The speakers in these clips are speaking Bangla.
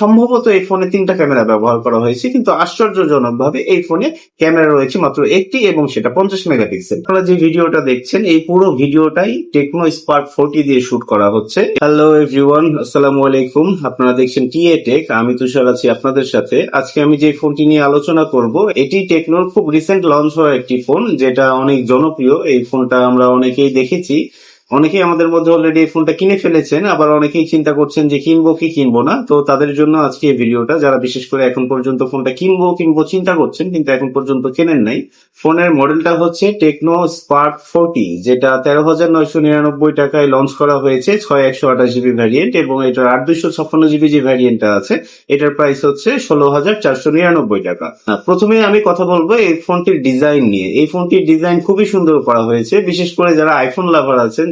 সম্ভবত এই ফোনে তিনটা ক্যামেরা ব্যবহার করা হয়েছে, কিন্তু আশ্চর্যজনক ভাবে এই ফোনে ক্যামেরা রয়েছে মাত্র একটি এবং সেটা পঞ্চাশ মেগাপিক্সেল আপনারা যে ভিডিওটা দেখছেন, এই পুরো ভিডিওটাই টেকনো স্পার্ক ফোরটি দিয়ে শুট করা হচ্ছে। হ্যালো এভরিওয়ান আসসালামু আলাইকুম। আপনারা দেখছেন টিএ টেক আমি তুষার আছি আপনাদের সাথে। আজকে আমি যে ফোনটি নিয়ে আলোচনা করব, এটি টেকনোর খুব রিসেন্ট লঞ্চ হওয়া একটি ফোন যেটা অনেক জনপ্রিয়। এই ফোনটা আমরা অনেকেই দেখেছি। অনেকেই আমাদের মধ্যে অলরেডি এই ফোনটা কিনে ফেলেছেন, আবার অনেকেই চিন্তা করছেন যে কিনবো কি কিনবো না। তো তাদের জন্য আজকে এই ভিডিওটা যারা বিশেষ করে এখন পর্যন্ত ফোনটা কিনবো কিনবো, চিন্তা করছেন, কিন্তু এখন পর্যন্ত কেনেন নাই। ফোনের মডেলটা হচ্ছে টেকনো স্পার্ক ফোরটি যেটা তেরো হাজার নয়শো নিরানব্বই টাকায় লঞ্চ করা হয়েছে, ছয় একশো আঠাশ জিবি ভ্যারিয়েন্ট এবং এটার আট দুশো ছাপ্পান্ন জিবি যে ভ্যারিয়েন্টটা আছে, এটার প্রাইস হচ্ছে ষোলো হাজার চারশো নিরানব্বই টাকা। প্রথমে আমি কথা বলব এই ফোনটির ডিজাইন নিয়ে। এই ফোনটির ডিজাইন খুবই সুন্দর করা হয়েছে, বিশেষ করে যারা আইফোন লাভার আছেন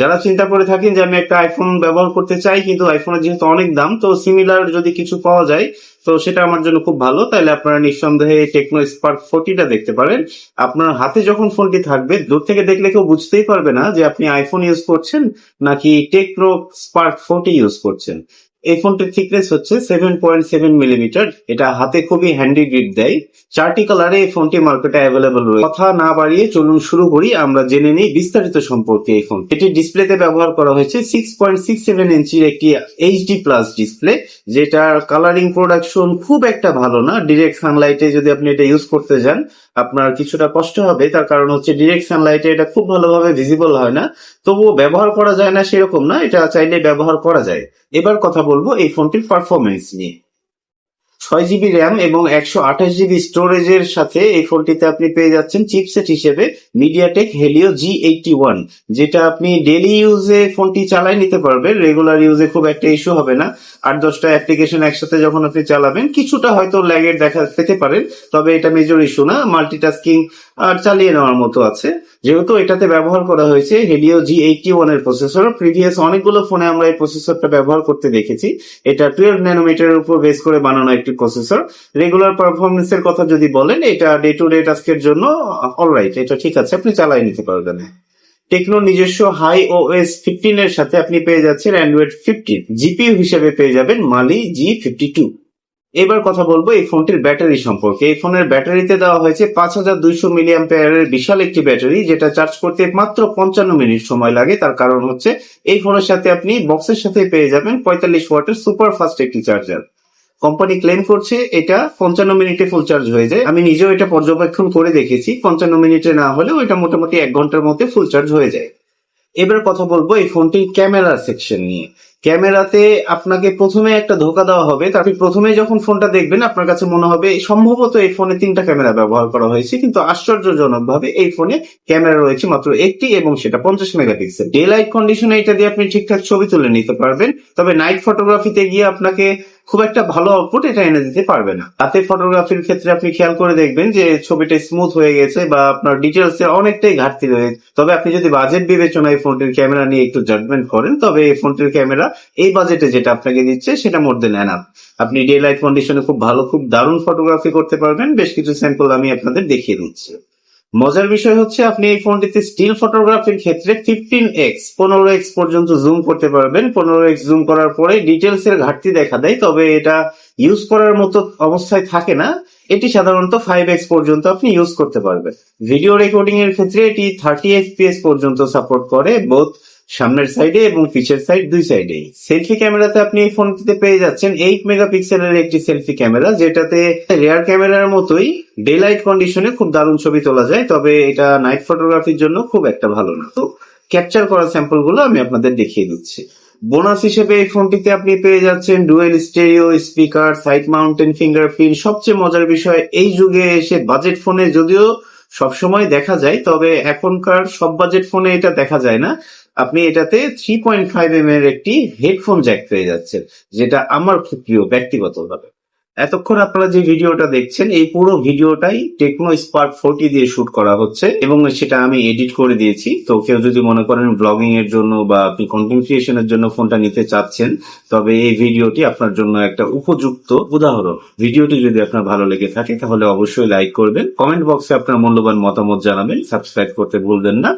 যারা চিন্তা করে থাকেন যে আমি একটা আইফোন ব্যবহার করতে চাই, কিন্তু আইফোনের যেহেতু অনেক দাম, তো সিমিলার যদি কিছু পাওয়া যায়, তো সেটা আমার জন্য খুব ভালো। তাহলে আপনারা নিঃসন্দেহে টেকনো স্পার্ক ফোরটিটা দেখতে পারেন। আপনার হাতে যখন ফোনটি থাকবে, দূর থেকে দেখলে কেউ বুঝতেই পারবে না যে আপনি আইফোন ইউজ করছেন নাকি টেকনো স্পার্ক ফোরটি ইউজ করছেন। এই ফোনটির থিকনেস হচ্ছে সেভেন পয়েন্ট সেভেন মিলিমিটার এটা হাতে খুবই হ্যান্ডি গ্রিপ দেয়। চারটি কালারে এই ফোনটি মার্কেটে অ্যাভেলেবল রয়েছে। কথা না বাড়িয়ে চলুন শুরু করি। আমরা জেনে নিই বিস্তারিত সম্পর্কে এই ফোন এটি ডিসপ্লেতে ব্যবহার করা হয়েছে সিক্স পয়েন্ট সিক্স সেভেন ইঞ্চির একটি এইচডি প্লাস ডিসপ্লে যেটার কালারিং প্রোডাকশন খুব একটা ভালো না। ডিরেক্ট সানলাইটে যদি আপনি এটা ইউজ করতে যান, আপনার কিছুটা কষ্ট হবে। তার কারণ হচ্ছে ডিরেক্ট সানলাইটে এটা খুব ভালোভাবে ভিজিবল হয় না। তবুও ব্যবহার করা যায় না সেরকম না। এটা চাইলে ব্যবহার করা যায়। এবার কথা বলব, এই ফোনটির পারফরমেন্স নিয়ে। ছয় জিবি র্যাম এবং একশো আঠাশ জিবি স্টোরেজের সাথে এই ফোনটিতে আপনি পেয়ে যাচ্ছেন চিপসেট হিসেবে MediaTek Helio G eighty one যেটা আপনি ডেলি ইউজে ফোনটি চালাই নিতে পারবেন। রেগুলার ইউজে খুব একটা ইস্যু হবে না। আট, দশটা অ্যাপ্লিকেশন একসাথে যখন আপনি চালাবেন, কিছুটা হয়তো ল্যাগের দেখা পেতে পারেন, তবে এটা মেজর ইস্যু না। মাল্টিটাস্কিং আর চালিয়ে নেওয়ার মতো আছে। যেহেতু এটাতে ব্যবহার করা হয়েছে হেলিও জি এইটটি ওয়ানের প্রসেসর প্রিভিয়াস অনেকগুলো ফোনে আমরা এই প্রসেসরটা ব্যবহার করতে দেখেছি। এটা টুয়েলভ ন্যানোমিটারের উপর বেস করে বানানো একটি প্রসেসর রেগুলার পারফরমেন্স এর কথা যদি বলেন, এটা ডে টু ডে টাস্কের জন্য অলরাইট এটা ঠিক আছে, আপনি চালাই নিতে পারবেন। টেকনো নিজস্ব হাই ওএস ফিফটিন এর সাথে আপনি পেয়ে যাচ্ছেন অ্যান্ড্রয়েড ফিফটিন জিপিইউ হিসেবে পেয়ে যাবেন মালি জি ফিফটি টু এবার কথা বলব এই ফোনটির ব্যাটারি সম্পর্কে। এই ফোনের ব্যাটারিতে দেওয়া হয়েছে পাঁচ হাজার দুইশো মিলিয়াম পেয়ারের বিশাল একটি ব্যাটারি, যেটা চার্জ করতে মাত্র পঞ্চান্ন মিনিট সময় লাগে। তার কারণ হচ্ছে, এই ফোনের সাথে আপনি বক্সের সাথে পেয়ে যাবেন পঁয়তাল্লিশ ওয়াটের সুপার ফাস্ট একটি চার্জার। কোম্পানি ক্লেম করছে, এটা পঞ্চান্ন মিনিটে ফুল চার্জ হয়ে যায়। আমি নিজেও এটা পর্যবেক্ষণ করে দেখেছি, পঞ্চান্ন মিনিটে না হলেও এটা মোটামুটি এক ঘণ্টার মধ্যে ফুল চার্জ হয়ে যায়। এবার কথা বলব এই ফোনটির ক্যামেরা সেকশন নিয়ে। ক্যামেরাতে আপনাকে প্রথমে একটা ধোকা দেওয়া হবে। তারপরে প্রথমে যখন ফোনটা দেখবেন, আপনার কাছে মনে হবে সম্ভবত এই ফোনে তিনটা ক্যামেরা ব্যবহার করা হয়েছে, কিন্তু আশ্চর্যজনক ভাবে এই ফোনে ক্যামেরা রয়েছে মাত্র একটি এবং সেটা পঞ্চাশ মেগাপিক্সেল। ডে লাইট কন্ডিশনে এটা দিয়ে আপনি ঠিকঠাক ছবি তুলে নিতে পারবেন। তবে নাইট ফটোগ্রাফিতে গিয়ে আপনাকে খুব একটা ভালো আউটপুট এটা এনে দিতে পারবে না। রাতে ফটোগ্রাফির ক্ষেত্রে আপনি খেয়াল করে দেখবেন যে ছবিটা স্মুথ হয়ে গেছে বা আপনার ডিটেলস এ অনেকটাই ঘাটতি রয়েছে তবে আপনি যদি বাজেট বিবেচনায় ফোনটির ক্যামেরা নিয়ে একটু জাজমেন্ট করেন, তবে এই ফোনটির ক্যামেরা এই বাজেটে যেটা আপনাকে দিচ্ছে সেটা মোর দেন এনাফ আপনি ডে লাইট কন্ডিশনে খুব ভালো, খুব দারুণ ফটোগ্রাফি করতে পারবেন। বেশ কিছু স্যাম্পল আমি আপনাদের দেখিয়ে দিচ্ছি। মজার বিষয় হচ্ছে আপনি এই ফোনটিতে স্টিল ফটোগ্রাফির ক্ষেত্রে ফিফটিন এক্স পনেরো এক্স পর্যন্ত জুম করতে পারবেন। পনেরো এক্স জুম করার পরে ডিটেলস এর ঘাটতি দেখা দেয়, তবে এটা ইউজ করার মতো অবস্থায় থাকে না। এটি সাধারণত ফাইভ এক্স পর্যন্ত আপনি ইউজ করতে পারবেন। ভিডিও রেকর্ডিং এর ক্ষেত্রে এটি থার্টি এফপিএস পর্যন্ত সাপোর্ট করে বোথ সামনের সাইডে এবং পিছের সাইড দুই সাইডে সেলফি ক্যামেরাতে আপনি এই ফোনটিতে পেয়ে যাচ্ছেন এইট মেগাপিক্সেলের একটি সেলফি ক্যামেরা যেটাতে রেয়ার ক্যামেরার মতোই ডে লাইট কন্ডিশনে খুব দারুণ ছবি তোলা যায়, তবে এটা নাইট ফটোগ্রাফির জন্য খুব একটা ভালো না। তো ক্যাপচার করা স্যাম্পলগুলো আমি আপনাদের দেখিয়ে দিচ্ছি। বোনাস হিসেবে এই ফোনটিতে আপনি পেয়ে যাচ্ছেন dual stereo speaker side mounted fingerprint সবচেয়ে মজার বিষয়, এই যুগে এসে বাজেট ফোনে যদিও সবসময় দেখা যায়, তবে এখনকার সব বাজেট ফোনে এটা দেখা যায় না। আপনি এটাতে থ্রি পয়েন্ট ফাইভ এম এর একটি হেডফোন জ্যাক পেয়ে যাচ্ছেন, যেটা আমার খুব প্রিয় ব্যক্তিগতভাবে। এতক্ষণ আপনারা যে ভিডিওটা দেখছেন, এই পুরো ভিডিওটাই টেকনো স্পার্ক ফোরটি দিয়ে শুট করা হচ্ছে, এবং সেটা আমি এডিট করে দিয়েছি। তো কেউ যদি মনে করেন ব্লগিং এর জন্য বা আপনি কন্টেন্ট ক্রিয়েশনের জন্য ফোনটা নিতে চাচ্ছেন, তবে এই ভিডিওটি আপনার জন্য একটা উপযুক্ত উদাহরণ। ভিডিওটি যদি আপনার ভালো লেগে থাকে, তাহলে অবশ্যই লাইক করবেন। কমেন্ট বক্সে আপনার মূল্যবান মতামত জানাবেন। সাবস্ক্রাইব করতে ভুলবেন না।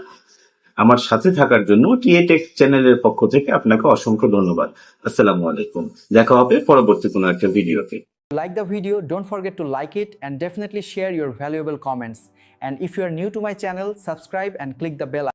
আমার সাথে থাকার জন্য টিএ চ্যানেলের পক্ষ থেকে আপনাকে অসংখ্য ধন্যবাদ আসসালামু আলাইকুম দেখা হবে পরবর্তী কোনো একটা ভিডিওতে like the video don't forget to like it and definitely share your valuable comments and if you are new to my channel subscribe and click the bell